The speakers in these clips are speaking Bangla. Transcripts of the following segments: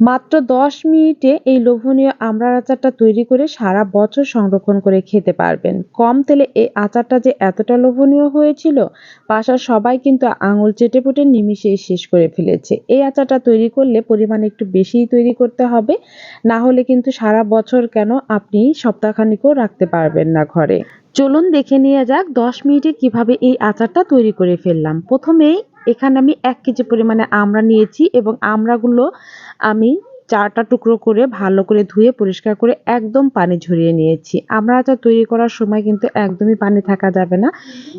মাত্র দশ মিনিটে এই লোভনীয় আমড়ার আচারটা তৈরি করে সারা বছর সংরক্ষণ করে খেতে পারবেন। কম তেলে এই আচারটা যে এতটা লোভনীয় হয়েছিল, বাসার সবাই কিন্তু আঙুল চেটে পুটে নিমিশেই শেষ করে ফেলেছে। এই আচারটা তৈরি করলে পরিমাণ একটু বেশিই তৈরি করতে হবে, না হলে কিন্তু সারা বছর কেন আপনি সপ্তাহখানিকও রাখতে পারবেন না ঘরে। চলুন দেখে নিয়ে যাক দশ মিনিটে কীভাবে এই আচারটা তৈরি করে ফেললাম। প্রথমেই এখানে আমি এক কেজি পরিমাণে আমড়া নিয়েছি এবং আমড়াগুলো আমি চারটা টুকরো করে ভালো করে ধুয়ে পরিষ্কার করে একদম পানি ঝরিয়ে নিয়েছি। আমরা আচার তৈরি করার সময় কিন্তু একদমই পানি থাকা যাবে না।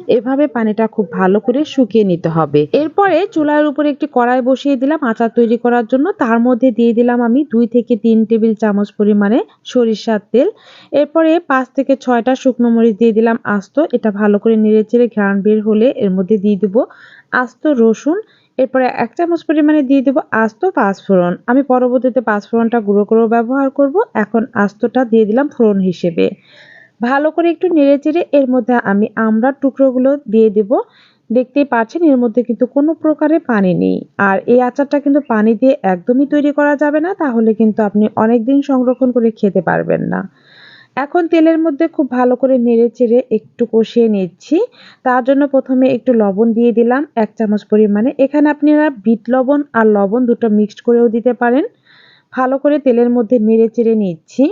এভাবে পানিটা খুব ভালো করে শুকিয়ে নিতে হবে। এরপরে চুলার উপরে একটি কড়াই বসিয়ে দিলাম আচার তৈরি করার জন্য। তার মধ্যে দিয়ে দিলাম আমি দুই থেকে তিন টেবিল চামচ পরিমাণে সরিষার তেল। এরপরে পাঁচ থেকে ছয়টা শুকনো মরিচ দিয়ে দিলাম আস্ত। এটা ভালো করে নেড়ে চেড়ে ঘ্রাণ বের হলে এর মধ্যে দিয়ে দিব আস্ত রসুন, এরপরে এক চামচ পরিমাণে দিয়ে দেবো আস্ত পাঁচফোড়ন। আমি পরবর্তীতে পাঁচফোড়নটা গুঁড়ো করেও ব্যবহার করব। এখন আস্তটা দিয়ে দিলাম ফোড়ন হিসেবে। ভালো করে একটু নেড়ে চেড়ে এর মধ্যে আমি আমড়ার টুকরোগুলো দিয়ে দেব। দেখতেই পাচ্ছেন, এর মধ্যে কিন্তু কোনো প্রকারে পানি নেই। আর এই আচারটা কিন্তু পানি দিয়ে একদমই তৈরি করা যাবে না, তাহলে কিন্তু আপনি অনেক দিন সংরক্ষণ করে খেতে পারবেন না। এখন তেলের মধ্যে খুব ভালো করে নেড়ে চেড়ে একটু কষিয়ে নিচ্ছি। তার জন্য প্রথমে একটু লবণ দিয়ে দিলাম, এক চামচ পরিমাণে। এখানে আপনারা বিট লবণ আর লবণ দুটো মিক্সড করেও দিতে পারেন। ভালো করে তেলের মধ্যে নেড়ে চেড়ে নিচ্ছি।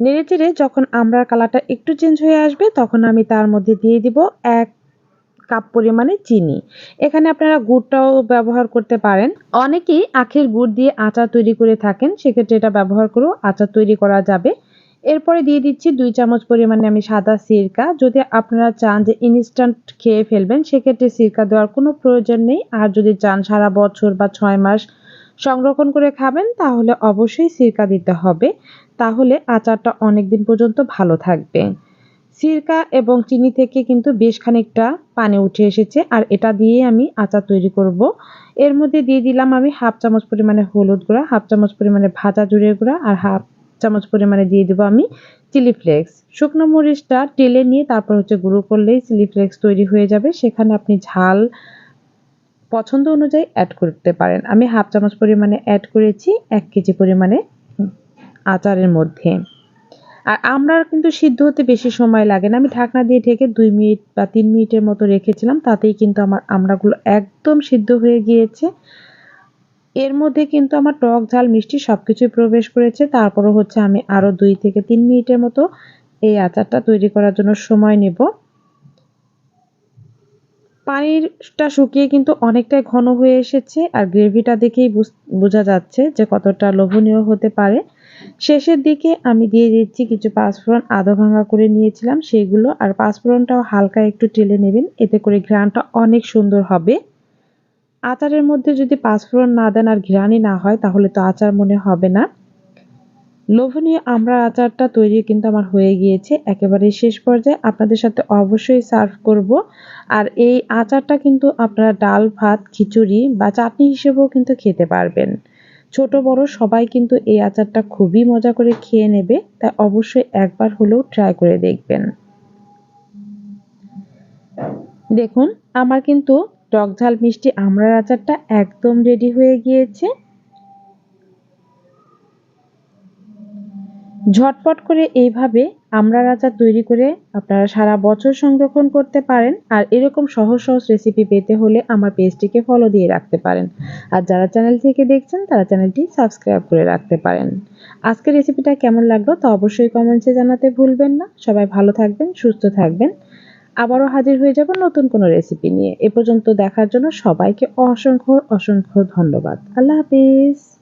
নেড়ে চেড়ে যখন আমরার কালারটা একটু চেঞ্জ হয়ে আসবে, তখন আমি তার মধ্যে দিয়ে দিব এক কাপ পরিমাণে চিনি। এখানে আপনারা গুড়টাও ব্যবহার করতে পারেন। অনেকেই আখের গুড় দিয়ে আচার তৈরি করে থাকেন, সেক্ষেত্রে এটা ব্যবহার করেও আচার তৈরি করা যাবে। এরপরে দিয়ে দিচ্ছি দুই চামচ পরিমাণে আমি সাদা সিরকা। যদি আপনারা চান যে ইনস্ট্যান্ট খেয়ে ফেলবেন, সেক্ষেত্রে সিরকা দেওয়ার কোনো প্রয়োজন নেই। আর যদি চান সারা বছর বা ছয় মাস সংরক্ষণ করে খাবেন, তাহলে অবশ্যই সিরকা দিতে হবে। তাহলে আচারটা অনেক দিন পর্যন্ত ভালো থাকবে। সিরকা এবং চিনি থেকে কিন্তু বেশ খানিকটা পানি উঠে এসেছে, আর এটা দিয়ে আমি আচার তৈরি করব। এর মধ্যে দিয়ে দিলাম আমি হাফ চামচ পরিমাণে হলুদ গুঁড়া, হাফ চামচ পরিমাণে ভাজা জুড়ে গুঁড়া, আর হাফ চামচ পরিমাণে দিয়ে দেবো আমি চিলি ফ্লেক্স শুকনো মরিচটা টেলে নিয়ে তারপর হচ্ছে গুঁড়ো করলেই চিলি ফ্লেক্স তৈরি হয়ে যাবে। সেখানে আপনি ঝাল পছন্দ অনুযায়ী অ্যাড করতে পারেন। আমি হাফ চামচ পরিমাণে অ্যাড করেছি এক কেজি পরিমাণে আচারের মধ্যে। আর আমরা কিন্তু সিদ্ধ হতে বেশি সময় লাগে না। আমি ঢাকনা দিয়ে ঢেকে দুই মিনিট বা তিন মিনিটের মতো রেখেছিলাম। তাতেই কিন্তু আমার আমড়াগুলো একদম সিদ্ধ হয়ে গিয়েছে। এর মধ্যে কিন্তু আমার টক ঝাল, মিষ্টি সব কিছুই প্রবেশ করেছে। তারপরও হচ্ছে আমি আরও দুই থেকে তিন মিনিটের মতো এই আচারটা তৈরি করার জন্য সময় নেব। পানিরটা শুকিয়ে কিন্তু অনেকটাই ঘন হয়ে এসেছে আর গ্রেভিটা দেখেই বোঝা যাচ্ছে যে কতটা লোভনীয় হতে পারে। শেষের দিকে আমি দিয়ে দিচ্ছি কিছু পাঁচফোড়ন আধো ভাঙা করে নিয়েছিলাম, সেগুলো। আর পাঁচফোড়নটাও হালকা একটু টেলে নেবেন, এতে করে ঘ্রাণটা অনেক সুন্দর হবে। আচারের মধ্যে যদি পাঁচফোড়ন না দেন আর ঘিরানি না হয়, তাহলে তো আচার মনে হবে না। লোভনীয় আমরা আচারটা তৈরি কিন্তু আমার হয়ে গিয়েছে একেবারে শেষ পর্যায়ে। আপনাদের সাথে অবশ্যই সার্ভ করব। আর এই আচারটা কিন্তু আপনারা ডাল, ভাত, খিচুড়ি বা চাটনি হিসেবেও কিন্তু খেতে পারবেন। ছোট, বড় সবাই কিন্তু এই আচারটা খুবই মজা করে খেয়ে নেবে, তাই অবশ্যই একবার হলেও ট্রাই করে দেখবেন। দেখুন, আমার কিন্তু টক ঝাল মিষ্টি আমড়ার আচারটা একদম রেডি হয়ে গিয়েছে। ঝটপট করে এইভাবে আমড়ার আচার তৈরি করে আপনারা সারা বছর সংরক্ষণ করতে পারেন আর এরকম সহজ সহজ রেসিপি পেতে হলে আমার পেজটিকে ফলো দিয়ে রাখতে পারেন। আর যারা চ্যানেল থেকে দেখছেন, তারা চ্যানেলটি সাবস্ক্রাইব করে রাখতে পারেন। আজকের রেসিপিটা কেমন লাগল তা অবশ্যই কমেন্টসে জানাতে ভুলবেন না। সবাই ভালো থাকবেন, সুস্থ থাকবেন। আবারও হাজির হয়ে যাব নতুন কোনো রেসিপি নিয়ে। এ পর্যন্ত দেখার জন্য সবাইকে অসংখ্য অসংখ্য ধন্যবাদ। আল্লাহ হাফিজ।